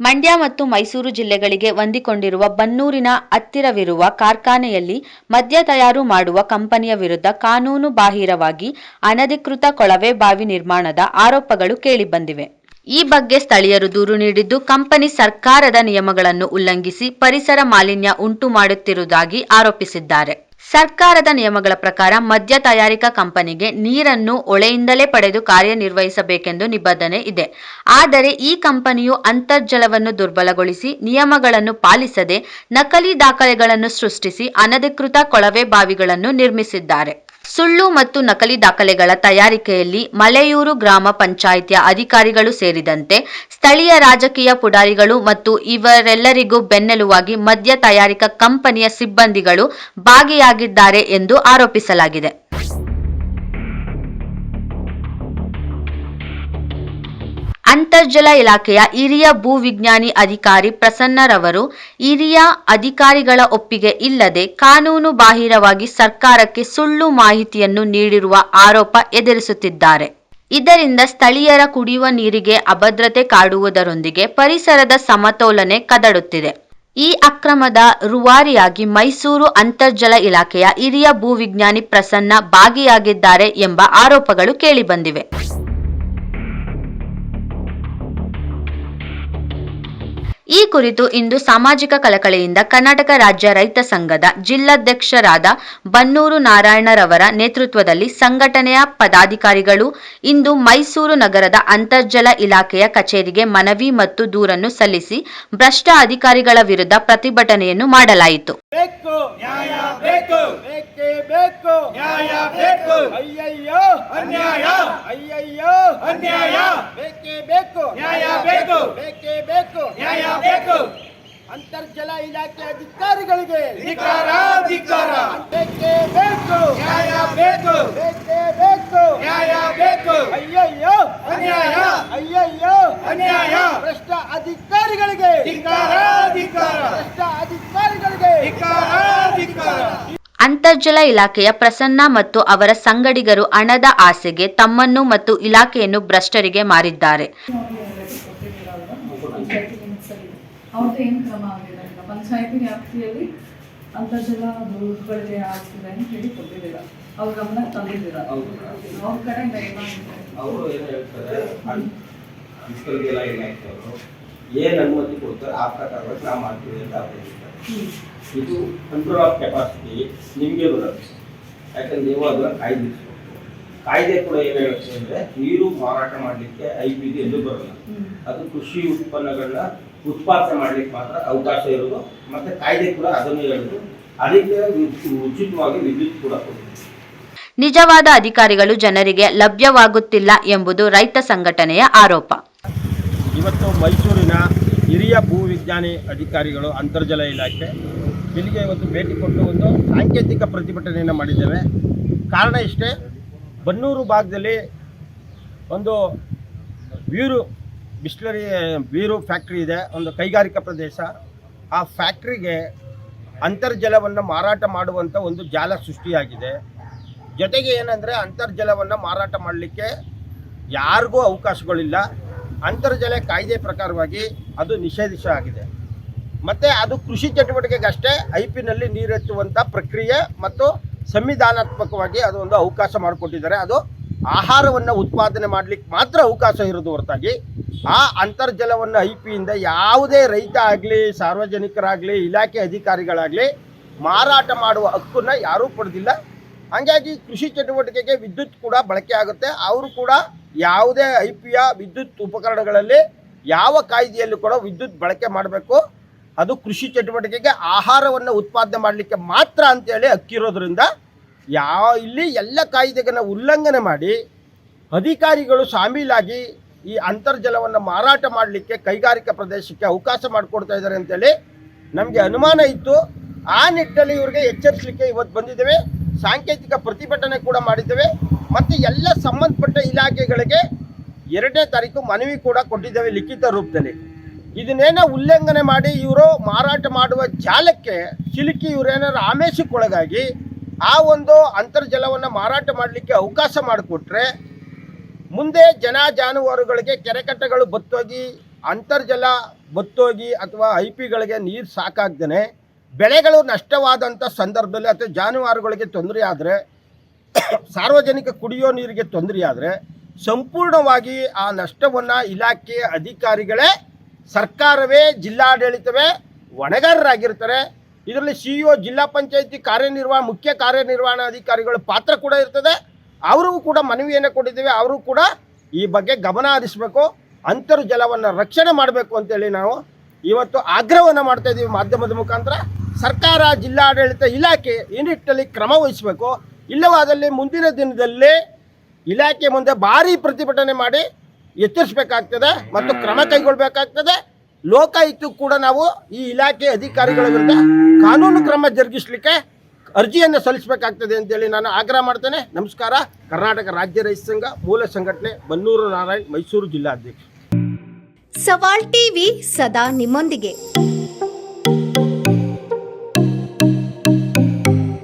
ಮಂಡ್ಯ ಮತ್ತು ಮೈಸೂರು ಜಿಲ್ಲೆಗಳಿಗೆ ಹೊಂದಿಕೊಂಡಿರುವ ಬನ್ನೂರಿನ ಹತ್ತಿರವಿರುವ ಕಾರ್ಖಾನೆಯಲ್ಲಿ ಮದ್ಯ ತಯಾರು ಮಾಡುವ ಕಂಪನಿಯ ವಿರುದ್ಧ ಕಾನೂನು ಬಾಹಿರವಾಗಿ ಅನಧಿಕೃತ ಕೊಳವೆ ಬಾವಿ ನಿರ್ಮಾಣದ ಆರೋಪಗಳು ಕೇಳಿಬಂದಿವೆ. ಈ ಬಗ್ಗೆ ಸ್ಥಳೀಯರು ದೂರು ನೀಡಿದ್ದು, ಕಂಪನಿ ಸರ್ಕಾರದ ನಿಯಮಗಳನ್ನು ಉಲ್ಲಂಘಿಸಿ ಪರಿಸರ ಮಾಲಿನ್ಯ ಉಂಟು ಮಾಡುತ್ತಿರುವುದಾಗಿ ಆರೋಪಿಸಿದ್ದಾರೆ. ಸರ್ಕಾರದ ನಿಯಮಗಳ ಪ್ರಕಾರ ಮದ್ಯ ತಯಾರಿಕಾ ಕಂಪನಿಗೆ ನೀರನ್ನು ಹೊಳೆಯಿಂದಲೇ ಪಡೆದು ಕಾರ್ಯನಿರ್ವಹಿಸಬೇಕೆಂದು ನಿಬಂಧನೆ ಇದೆ. ಆದರೆ ಈ ಕಂಪನಿಯು ಅಂತರ್ಜಲವನ್ನು ದುರ್ಬಲಗೊಳಿಸಿ ನಿಯಮಗಳನ್ನು ಪಾಲಿಸದೆ ನಕಲಿ ದಾಖಲೆಗಳನ್ನು ಸೃಷ್ಟಿಸಿ ಅನಧಿಕೃತ ಕೊಳವೆ ಬಾವಿಗಳನ್ನು ನಿರ್ಮಿಸಿದ್ದಾರೆ. ಸುಳ್ಳು ಮತ್ತು ನಕಲಿ ದಾಖಲೆಗಳ ತಯಾರಿಕೆಯಲ್ಲಿ ಮಲೆಯೂರು ಗ್ರಾಮ ಪಂಚಾಯಿತಿಯ ಅಧಿಕಾರಿಗಳು ಸೇರಿದಂತೆ ಸ್ಥಳೀಯ ರಾಜಕೀಯ ಪುಡಾರಿಗಳು ಮತ್ತು ಇವರೆಲ್ಲರಿಗೂ ಬೆನ್ನೆಲುವಾಗಿ ಮದ್ಯ ತಯಾರಿಕಾ ಕಂಪನಿಯ ಸಿಬ್ಬಂದಿಗಳು ಭಾಗಿಯಾಗಿದ್ದಾರೆ ಎಂದು ಆರೋಪಿಸಲಾಗಿದೆ. ಅಂತರ್ಜಲ ಇಲಾಖೆಯ ಹಿರಿಯ ಭೂವಿಜ್ಞಾನಿ ಅಧಿಕಾರಿ ಪ್ರಸನ್ನರವರು, ಹಿರಿಯ ಅಧಿಕಾರಿಗಳ ಒಪ್ಪಿಗೆ ಇಲ್ಲದೆ ಕಾನೂನು ಬಾಹಿರವಾಗಿ ಸರ್ಕಾರಕ್ಕೆ ಸುಳ್ಳು ಮಾಹಿತಿಯನ್ನು ನೀಡಿರುವ ಆರೋಪ ಎದುರಿಸುತ್ತಿದ್ದಾರೆ. ಇದರಿಂದ ಸ್ಥಳೀಯರ ಕುಡಿಯುವ ನೀರಿಗೆ ಅಭದ್ರತೆ ಕಾಡುವುದರೊಂದಿಗೆ ಪರಿಸರದ ಸಮತೋಲನೆ ಕದಡುತ್ತಿದೆ. ಈ ಅಕ್ರಮದ ರುವಾರಿಯಾಗಿ ಮೈಸೂರು ಅಂತರ್ಜಲ ಇಲಾಖೆಯ ಹಿರಿಯ ಭೂವಿಜ್ಞಾನಿ ಪ್ರಸನ್ನ ಭಾಗಿಯಾಗಿದ್ದಾರೆ ಎಂಬ ಆರೋಪಗಳು ಕೇಳಿಬಂದಿವೆ. ಈ ಕುರಿತು ಇಂದು ಸಾಮಾಜಿಕ ಕಳಕಳಿಯಿಂದ ಕರ್ನಾಟಕ ರಾಜ್ಯ ರೈತ ಸಂಘದ ಜಿಲ್ಲಾಧ್ಯಕ್ಷರಾದ ಬನ್ನೂರು ನಾರಾಯಣರವರ ನೇತೃತ್ವದಲ್ಲಿ ಸಂಘಟನೆಯ ಪದಾಧಿಕಾರಿಗಳು ಇಂದು ಮೈಸೂರು ನಗರದ ಅಂತರ್ಜಲ ಇಲಾಖೆಯ ಕಚೇರಿಗೆ ಮನವಿ ಮತ್ತು ದೂರನ್ನು ಸಲ್ಲಿಸಿ ಭ್ರಷ್ಟ ಅಧಿಕಾರಿಗಳ ವಿರುದ್ಧ ಪ್ರತಿಭಟನೆಯನ್ನು ಮಾಡಲಾಯಿತು ಬೇಕು ನ್ಯಾಯ ಬೇಕು ಬೇಕೇ ಬೇಕು ನ್ಯಾಯ ಬೇಕು. ಅಯ್ಯಯ್ಯೋ. ಅನ್ಯಾಯ. ಅಯ್ಯಯ್ಯೋ. ಅನ್ಯಾಯ. ಬೇಕೇ ಬೇಕು. ನ್ಯಾಯ ಬೇಕು. ಬೇಕೇ ಬೇಕು. ನ್ಯಾಯ ಬೇಕು ಅಂತರ್ಜಲ ಇಲಾಖೆ ಅಧಿಕಾರಿಗಳಿಗೆ. ಧಿಕ್ಕಾರ ಧಿಕ್ಕಾರ ಬೇಕೇ ಬೇಕು. ನ್ಯಾಯ ಬೇಕು. ಬೇಕೇ ಬೇಕು. ನ್ಯಾಯ ಬೇಕು. ಅಯ್ಯಯ್ಯೋ. ಅನ್ಯಾಯ. ಅಯ್ಯಯ್ಯೋ. ಅನ್ಯಾಯ. ಭ್ರಷ್ಟ ಅಧಿಕಾರಿಗಳಿಗೆ. ಧಿಕ್ಕಾರ ಧಿಕ್ಕಾರ ಭ್ರಷ್ಟ ಅಧಿಕಾರಿಗಳಿಗೆ ಧಿಕ್ಕಾರ ಧಿಕ್ಕಾರ ಅಂತರ್ಜಲ ಇಲಾಖೆಯ ಪ್ರಸನ್ನ ಮತ್ತು ಅವರ ಸಂಗಡಿಗರು ಹಣದ ಆಸೆಗೆ ತಮ್ಮನ್ನು ಮತ್ತು ಇಲಾಖೆಯನ್ನು ಭ್ರಷ್ಟರಿಗೆ ಮಾರಿದ್ದಾರೆ. ಅಂತರ್ಜಲ ದುರ್ಬಳಕೆ ಆಗ್ತಿದೆ ಅಂತ ಹೇಳಿ ಕೊಟ್ಟಿದ್ದೀರಾ. ಅವ್ರ ಗಮನ ತಂದಿದ್ದೀರಾ? ಅವ್ರ ಕಡೆಯಿಂದ ಏನಾಗಿದೆ ಅವರು ಏನು ಅನುಮತಿ ಕೊಡ್ತಾರೆ ಆ ಪ್ರಕಾರ ನಾವು ಮಾಡ್ತೀವಿ ಅಂತ ಅವ್ರು ಹೇಳ್ತಾರೆ ಇದು ಕಂಟ್ರೋಲ್ ಆಫ್ ಕೆಪಾಸಿಟಿ ನಿಮಗೆ ಬರುತ್ತೆ. ಯಾಕಂದ್ರೆ ನೀವು ಅದನ್ನ ಕಾಯ್ದಿರಿಸ್ಬೇಕು ಕಾಯ್ದೆ ಕೂಡ ಏನು ಹೇಳುತ್ತೆ ಅಂದರೆ ನೀರು ಮಾರಾಟ ಮಾಡಲಿಕ್ಕೆ ಐ ಪಿ ಡಿ ಎಲ್ಲೂ ಬರಲ್ಲ. ಅದು ಕೃಷಿ ಉತ್ಪನ್ನಗಳನ್ನ ಉತ್ಪಾದನೆ ಮಾಡಲಿಕ್ಕೆ ಮಾತ್ರ ಅವಕಾಶ ಇರೋದು. ಮತ್ತೆ ಕಾಯ್ದೆ ಕೂಡ ಅದನ್ನು ಹೇಳುದು. ಅದಕ್ಕೆ ಉಚಿ- ಉಚಿತವಾಗಿ ವಿದ್ಯುತ್ ಕೂಡ ಕೊಡುತ್ತೆ ನಿಜವಾದ ಅಧಿಕಾರಿಗಳು ಜನರಿಗೆ ಲಭ್ಯವಾಗುತ್ತಿಲ್ಲ ಎಂಬುದು ರೈತ ಸಂಘಟನೆಯ ಆರೋಪ. ಇವತ್ತು ಮೈಸೂರಿನ ಹಿರಿಯ ಭೂವಿಜ್ಞಾನಿ ಅಧಿಕಾರಿಗಳು ಅಂತರ್ಜಲ ಇಲಾಖೆ ಇಲ್ಲಿಗೆ ಇವತ್ತು ಭೇಟಿ ಕೊಟ್ಟು ಒಂದು ಸಾಂಕೇತಿಕ ಪ್ರತಿಭಟನೆಯನ್ನು ಮಾಡಿದ್ದೇವೆ. ಕಾರಣ ಇಷ್ಟೇ, ಬನ್ನೂರು ಭಾಗದಲ್ಲಿ ಒಂದು ಬೀರು ಬಿಸ್ಲರಿ ಬೀರು ಫ್ಯಾಕ್ಟ್ರಿ ಇದೆ, ಒಂದು ಕೈಗಾರಿಕಾ ಪ್ರದೇಶ. ಆ ಫ್ಯಾಕ್ಟ್ರಿಗೆ ಅಂತರ್ಜಲವನ್ನು ಮಾರಾಟ ಮಾಡುವಂಥ ಒಂದು ಜಾಲ ಸೃಷ್ಟಿಯಾಗಿದೆ. ಜೊತೆಗೆ ಏನಂದರೆ ಅಂತರ್ಜಲವನ್ನು ಮಾರಾಟ ಮಾಡಲಿಕ್ಕೆ ಯಾರಿಗೂ ಅವಕಾಶಗಳಿಲ್ಲ. ಅಂತರ್ಜಲ ಕಾಯ್ದೆ ಪ್ರಕಾರವಾಗಿ ಅದು ನಿಷೇಧಿಸ ಆಗಿದೆ ಮತ್ತು ಅದು ಕೃಷಿ ಚಟುವಟಿಕೆಗಷ್ಟೇ ಐ ಪಿನಲ್ಲಿ ನೀರೆತ್ತುವಂಥ ಪ್ರಕ್ರಿಯೆ ಮತ್ತು ಸಂವಿಧಾನಾತ್ಮಕವಾಗಿ ಅದು ಒಂದು ಅವಕಾಶ ಮಾಡಿಕೊಟ್ಟಿದ್ದಾರೆ. ಅದು ಆಹಾರವನ್ನು ಉತ್ಪಾದನೆ ಮಾಡಲಿಕ್ಕೆ ಮಾತ್ರ ಅವಕಾಶ ಇರೋದು ಹೊರತಾಗಿ ಆ ಅಂತರ್ಜಲವನ್ನು ಐ ಪಿಯಿಂದ ಯಾವುದೇ ರೈತ ಆಗಲಿ, ಸಾರ್ವಜನಿಕರಾಗಲಿ, ಇಲಾಖೆ ಅಧಿಕಾರಿಗಳಾಗಲಿ ಮಾರಾಟ ಮಾಡುವ ಹಕ್ಕನ್ನು ಯಾರೂ ಪಡೆದಿಲ್ಲ. ಹಾಗಾಗಿ ಕೃಷಿ ಚಟುವಟಿಕೆಗೆ ವಿದ್ಯುತ್ ಕೂಡ ಬಳಕೆ ಆಗುತ್ತೆ. ಅವರು ಕೂಡ ಯಾವುದೇ ಐ ಪಿಯ ವಿದ್ಯುತ್ ಉಪಕರಣಗಳಲ್ಲಿ ಯಾವ ಕಾಯ್ದೆಯಲ್ಲೂ ಕೂಡ ವಿದ್ಯುತ್ ಬಳಕೆ ಮಾಡಬೇಕು. ಅದು ಕೃಷಿ ಚಟುವಟಿಕೆಗೆ ಆಹಾರವನ್ನು ಉತ್ಪಾದನೆ ಮಾಡಲಿಕ್ಕೆ ಮಾತ್ರ ಅಂತೇಳಿ ಅಕ್ಕಿರೋದ್ರಿಂದ ಯಾವ ಇಲ್ಲಿ ಎಲ್ಲ ಕಾಯ್ದೆಗಳನ್ನು ಉಲ್ಲಂಘನೆ ಮಾಡಿ ಅಧಿಕಾರಿಗಳು ಶಾಮೀಲಾಗಿ ಈ ಅಂತರ್ಜಲವನ್ನು ಮಾರಾಟ ಮಾಡಲಿಕ್ಕೆ ಕೈಗಾರಿಕಾ ಪ್ರದೇಶಕ್ಕೆ ಅವಕಾಶ ಮಾಡಿಕೊಡ್ತಾ ಇದ್ದಾರೆ ಅಂತೇಳಿ ನಮಗೆ ಅನುಮಾನ ಇತ್ತು. ಆ ನಿಟ್ಟಿನಲ್ಲಿ ಇವರಿಗೆ ಎಚ್ಚರಿಸಲಿಕ್ಕೆ ಇವತ್ತು ಬಂದಿದ್ದೇವೆ. ಸಾಂಕೇತಿಕ ಪ್ರತಿಭಟನೆ ಕೂಡ ಮಾಡಿದ್ದೇವೆ. ಮತ್ತು ಎಲ್ಲ ಸಂಬಂಧಪಟ್ಟ ಇಲಾಖೆಗಳಿಗೆ ಎರಡನೇ ತಾರೀಕು ಮನವಿ ಕೂಡ ಕೊಟ್ಟಿದ್ದೇವೆ ಲಿಖಿತ ರೂಪದಲ್ಲಿ. ಇದನ್ನೇನೋ ಉಲ್ಲಂಘನೆ ಮಾಡಿ ಇವರು ಮಾರಾಟ ಮಾಡುವ ಜಾಲಕ್ಕೆ ಸಿಲುಕಿ ಇವರೇನಾದ್ರು ಆಮೇಶಕ್ಕೊಳಗಾಗಿ ಆ ಒಂದು ಅಂತರ್ಜಲವನ್ನು ಮಾರಾಟ ಮಾಡಲಿಕ್ಕೆ ಅವಕಾಶ ಮಾಡಿಕೊಟ್ರೆ ಮುಂದೆ ಜನ ಜಾನುವಾರುಗಳಿಗೆ ಕೆರೆಕಟ್ಟೆಗಳು ಬತ್ತೋಗಿ, ಅಂತರ್ಜಲ ಬತ್ತೋಗಿ ಅಥವಾ ಐ ಪಿಗಳಿಗೆ ನೀರು ಸಾಕಾಗ್ದೇ ಬೆಳೆಗಳು ನಷ್ಟವಾದಂಥ ಸಂದರ್ಭದಲ್ಲಿ ಅಥವಾ ಜಾನುವಾರುಗಳಿಗೆ ತೊಂದರೆ ಆದರೆ ಸಾರ್ವಜನಿಕ ಕುಡಿಯೋ ನೀರಿಗೆ ತೊಂದರೆಯಾದರೆ ಸಂಪೂರ್ಣವಾಗಿ ಆ ನಷ್ಟವನ್ನು ಇಲಾಖೆ ಅಧಿಕಾರಿಗಳೇ, ಸರ್ಕಾರವೇ, ಜಿಲ್ಲಾಡಳಿತವೇ ಹೊಣೆಗಾರರಾಗಿರ್ತಾರೆ. ಇದರಲ್ಲಿ ಸಿ ಇ ಒ, ಜಿಲ್ಲಾ ಪಂಚಾಯತಿ ಕಾರ್ಯನಿರ್ವಾಹ, ಮುಖ್ಯ ಕಾರ್ಯನಿರ್ವಹಣಾಧಿಕಾರಿಗಳ ಪಾತ್ರ ಕೂಡ ಇರ್ತದೆ. ಅವರಿಗೂ ಕೂಡ ಮನವಿಯನ್ನು ಕೊಟ್ಟಿದ್ದೇವೆ. ಅವರು ಕೂಡ ಈ ಬಗ್ಗೆ ಗಮನ ಹರಿಸಬೇಕು. ಅಂತರ್ಜಲವನ್ನು ರಕ್ಷಣೆ ಮಾಡಬೇಕು ಅಂತೇಳಿ ನಾವು ಇವತ್ತು ಆಗ್ರಹವನ್ನು ಮಾಡ್ತಾ ಇದ್ದೀವಿ ಮಾಧ್ಯಮದ ಮುಖಾಂತರ. ಸರ್ಕಾರ, ಜಿಲ್ಲಾಡಳಿತ ಇಲಾಖೆ ಈ ನಿಟ್ಟಲ್ಲಿ ಕ್ರಮ ವಹಿಸಬೇಕು. ಇಲ್ಲವಾದಲ್ಲಿ ಮುಂದಿನ ದಿನದಲ್ಲಿ ಇಲಾಖೆ ಮುಂದೆ ಭಾರಿ ಪ್ರತಿಭಟನೆ ಮಾಡಿ ಎಚ್ಚರಿಸಬೇಕಾಗ್ತದೆ ಮತ್ತು ಕ್ರಮ ಕೈಗೊಳ್ಳಬೇಕಾಗ್ತದೆ ಲೋಕಾಯುಕ್ತ ಕೂಡ ನಾವು ಈ ಇಲಾಖೆ ಅಧಿಕಾರಿಗಳ ವಿರುದ್ಧ ಕಾನೂನು ಕ್ರಮ ಜರುಗಿಸಲಿಕ್ಕೆ ಅರ್ಜಿಯನ್ನು ಸಲ್ಲಿಸಬೇಕಾಗ್ತದೆ ಅಂತೇಳಿ ನಾನು ಆಗ್ರಹ ಮಾಡ್ತೇನೆ. ನಮಸ್ಕಾರ. ಕರ್ನಾಟಕ ರಾಜ್ಯ ರೈತ ಸಂಘ ಮೂಲ ಸಂಘಟನೆ ಬನ್ನೂರು ನಾರಾಯಣ್ ಮೈಸೂರು ಜಿಲ್ಲಾಧ್ಯಕ್ಷ. ಸವಾಲ್ ಟಿವಿ ಸದಾ ನಿಮ್ಮೊಂದಿಗೆ.